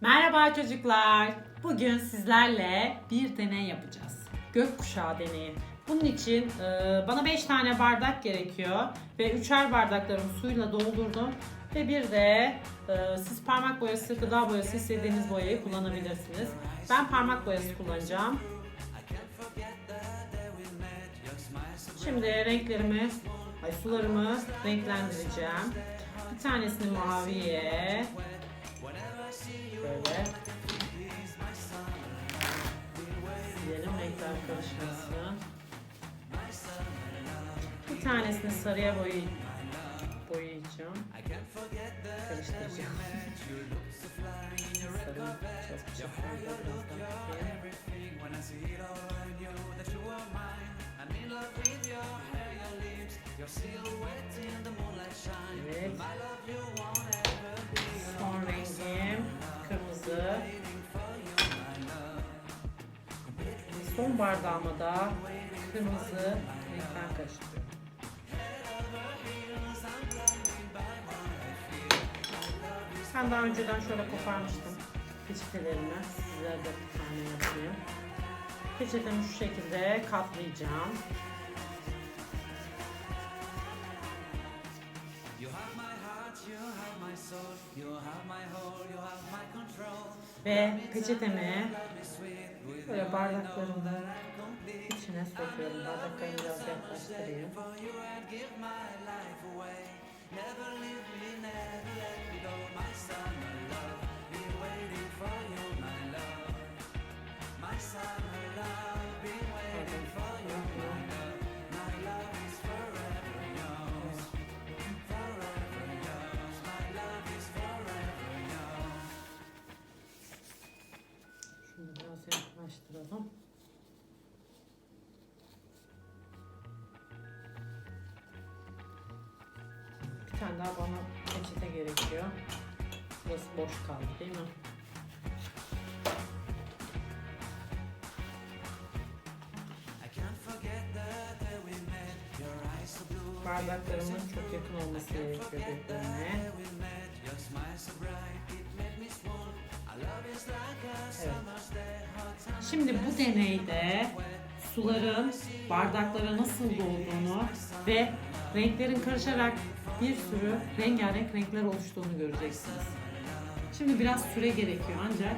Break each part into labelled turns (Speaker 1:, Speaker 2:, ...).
Speaker 1: Merhaba çocuklar. Bugün sizlerle bir deney yapacağız. Gökkuşağı deneyi. Bunun için e, bana 5 tane bardak gerekiyor ve üçer bardaklarımı suyla doldurdum. Ve bir de e, siz parmak boyası, gıda boyası istediğiniz boyayı kullanabilirsiniz. Ben parmak boyası kullanacağım. Şimdi renklerimi, ay sularımı renklendireceğim. Bir tanesini maviye, Böyle. Silelim renkler karışmasın. Bir tanesini sarıya boyay boyayacağım. Karıştıracağım. Sarı çok çok Son bardağıma da kırmızı renkten karıştırıyorum. Ben daha önceden şöyle koparmıştım peçetelerimi. Sizlere de bir tane yapayım. Peçetemi şu şekilde katlayacağım. Ve peçetemi böyle bardaklarımın içine sokuyorum. Bardaklarımı biraz yaklaştırayım. Şunu tane daha bana peçete gerekiyor. Burası boş kaldı değil mi? Bardaklarımın çok yakın olması gerekiyor birbirine. Evet. Şimdi bu deneyde suların bardaklara nasıl dolduğunu ve renklerin karışarak bir sürü rengarenk renkler oluştuğunu göreceksiniz. Şimdi biraz süre gerekiyor ancak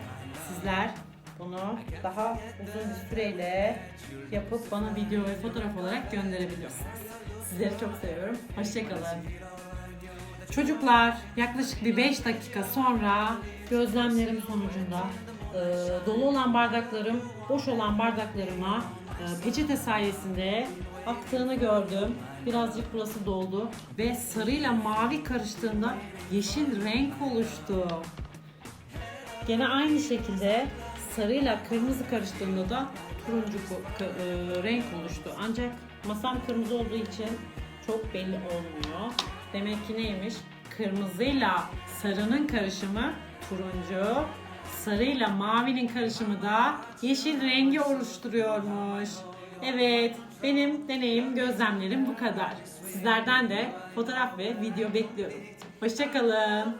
Speaker 1: sizler bunu daha uzun bir süreyle yapıp bana video ve fotoğraf olarak gönderebilirsiniz. Sizleri çok seviyorum. Hoşçakalın. Çocuklar yaklaşık bir 5 dakika sonra gözlemlerim sonucunda e, dolu olan bardaklarım boş olan bardaklarıma e, peçete sayesinde aktığını gördüm. Birazcık burası doldu ve sarıyla mavi karıştığında yeşil renk oluştu. Gene aynı şekilde sarıyla kırmızı karıştığında da turuncu e, renk oluştu. Ancak masam kırmızı olduğu için çok belli olmuyor. Demek ki neymiş? Kırmızıyla sarının karışımı turuncu, sarıyla mavinin karışımı da yeşil rengi oluşturuyormuş. Evet, benim deneyim, gözlemlerim bu kadar. Sizlerden de fotoğraf ve video bekliyorum. Hoşçakalın.